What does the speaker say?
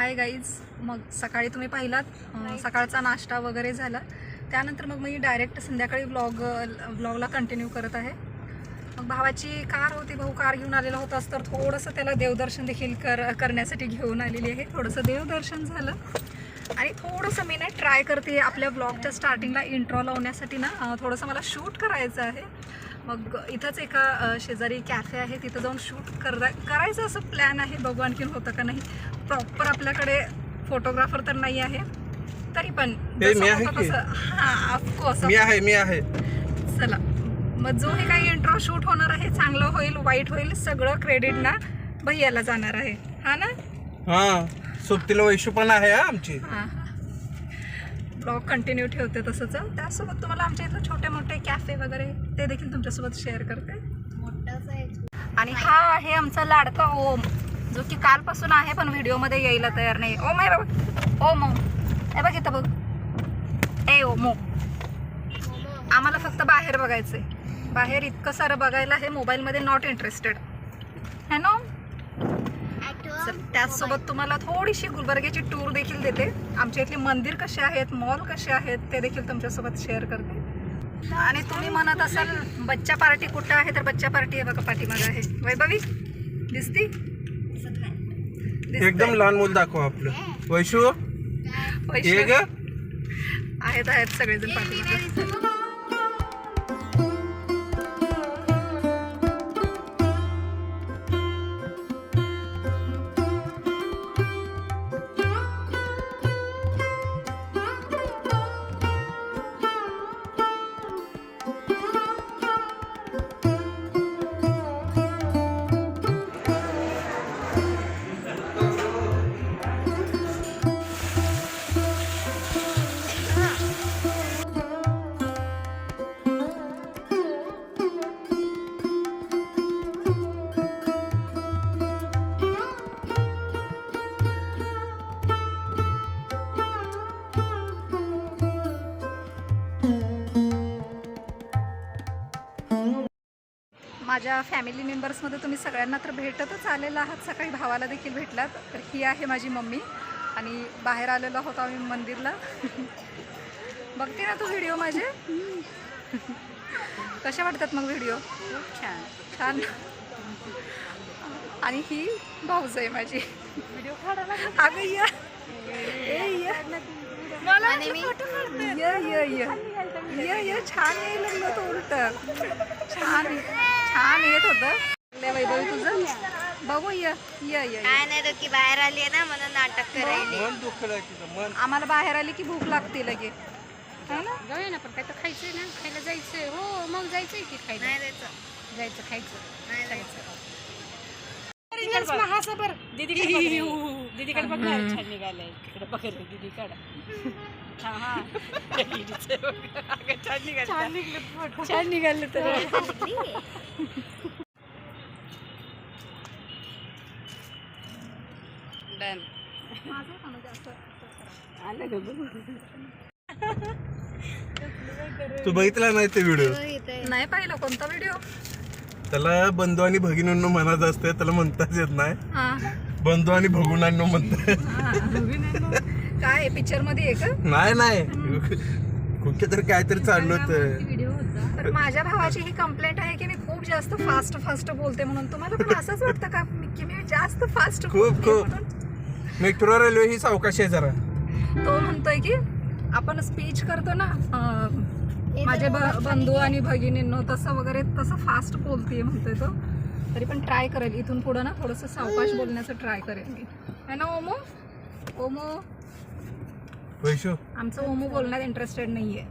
Hi guys मग सकाळी तुम्ही पाहिलात सकाळचा नाश्ता वगैरे झाला. त्यानंतर मग मी डायरेक्ट संध्याकाळी ब्लॉग ब्लॉगला कंटिन्यू करत आहे. मग भावाची कार होती भाऊ कार घेऊन आलेला होतास तर थोडंसं त्याला देवदर्शन देखील कर करण्यासाठी घेऊन आलेली आहे. थोडंसं देवदर्शन झालं. आणि थोडंसं मी ना ट्राय करते आपल्या ब्लॉगच्या स्टार्टिंगला इंट्रो लावण्यासाठी ना. थोडंसं मला शूट करायचं आहे. मग इथंच एका शेजारी कॅफे आहे तिथं जाऊन शूट करा करायचं असं प्लॅन आहे. बघू आणखीन होतं का नाही प्रॉपर आपल्याकडे फोटोग्राफर तर नाही आहे. तरी पण मी आहे हां ऑफकोर्स मी आहे मी आहे. चला. मग जो हे काही इंट्रो शूट होणार आहे चांगलं होईल वाईट होईल सगळं क्रेडिट ना भैयाला जाणार आहे. हा ना? हा सोबतीला वैशू पण आहे हा आमची. हां ब्लॉग कंटिन्यू ठेवते तसंच. त्यासोबत तुम्हाला आमच्या इथं छोटे मोठे कॅफे वगैरे ते देखील तुमच्यासोबत शेअर करते. आणि हा आहे आमचा लाडका ओम. जो की कालपासून आहे पण व्हिडिओमध्ये यायला तयार नाही ओ मे बघ ओ ओम हे बघ इथं बघ. ए ओ मो. आम्हाला फक्त बाहेर बघायचंय. बाहेर इतकं सारं बघायला हे मोबाईलमध्ये नॉट इंटरेस्टेड है ना? चल त्याचसोबत तुम्हाला थोडीशी गुलबर्ग्याची टूर देखील देते. आमच्या इथली मंदिर कसे आहेत मॉल कसे आहेत ते देखील तुमच्यासोबत शेअर करते. आणि तुम्ही म्हणत असाल बच्चा पार्टी कुठं आहे तर बच्चा पार्टी आहे बघा पाठीमागं आहे. वैभवी दिसती? एकदम लहान मुलं दाखव आपलं. वैशू? ये ग. आहेत आहेत सगळेजण पाठीमागे. माझ्या फॅमिली मेंबर्समध्ये तुम्ही सगळ्यांना तर भेटतच आलेला आहात. सकाळी भावाला देखील भेटलात. तर ही आहे माझी मम्मी. आणि बाहेर आलेलो आहोत आम्ही मंदिरला. बघते ना तू व्हिडिओ माझे? कसे वाटतात मग व्हिडिओ छान. छान. आणि ही भाऊज आहे माझी. व्हिडिओ काढायला अगं या. ए, या. मला ये ये ये. ये ये. छान लागलं होतं उलट. छान. छान येत होतं. लय वैभवी तुझं. बघू ये ये ये काय नाही तो की बाहेर आली ना म्हणून नाटक करायली. मन दुखलं तिचं मन. आम्हाला बाहेर आली की भूक लागते लगे. है ना? जाऊया ना पण काय तर खायचंय ना. खायला जायचंय. हो मग जायचंय की खायला. नाही द्यायचं जायचं खायचं. नाही द्यायचं महासबर दीदीकडे दीदीकडे बघ छान निघालंय. तिकडे बघायला दीदीकडे. हा हा. छान निघालं. छान निघालं तर माझं का? म्हणजे असं आलं ग बघ. तू बघितला नाही ते व्हिडिओ नाही पाहिलं. कोणता व्हिडिओ त्याला बंधू आणि भगिनींनो म्हणायचं असते त्याला म्हणताच येत नाही. हा. बंधू आणि भगुनांनो म्हणतात काय पिक्चरमध्ये आहे का? नाही नाही. कुठे तर काहीतरी चाललं होतं. व्हिडिओ होता. तर माझ्या भावाची ही कंप्लेंट आहे की मी खूप जास्त फास्ट फास्ट बोलते म्हणून. तुम्हाला पण असंच वाटतं का? की मी जास्त फास्ट खूप खूप. मेट्रो रेल्वे ही सावकाशी आहे जरा. तो म्हणतोय की आपण स्पीच करतो ना अं, माझे ब- बंधू आणि भगिनींनो तसं वगैरे तसं फास्ट बोलतीये म्हणतोय तो. तरी पण ट्राय करेल. इथून पुढं ना थोडंसं सावकाश बोलण्याचं ट्राय करेल मी. है ना ओमो? ओमो? वैशू? आमचं ओमो बोलण्यात इंटरेस्टेड नाहीये.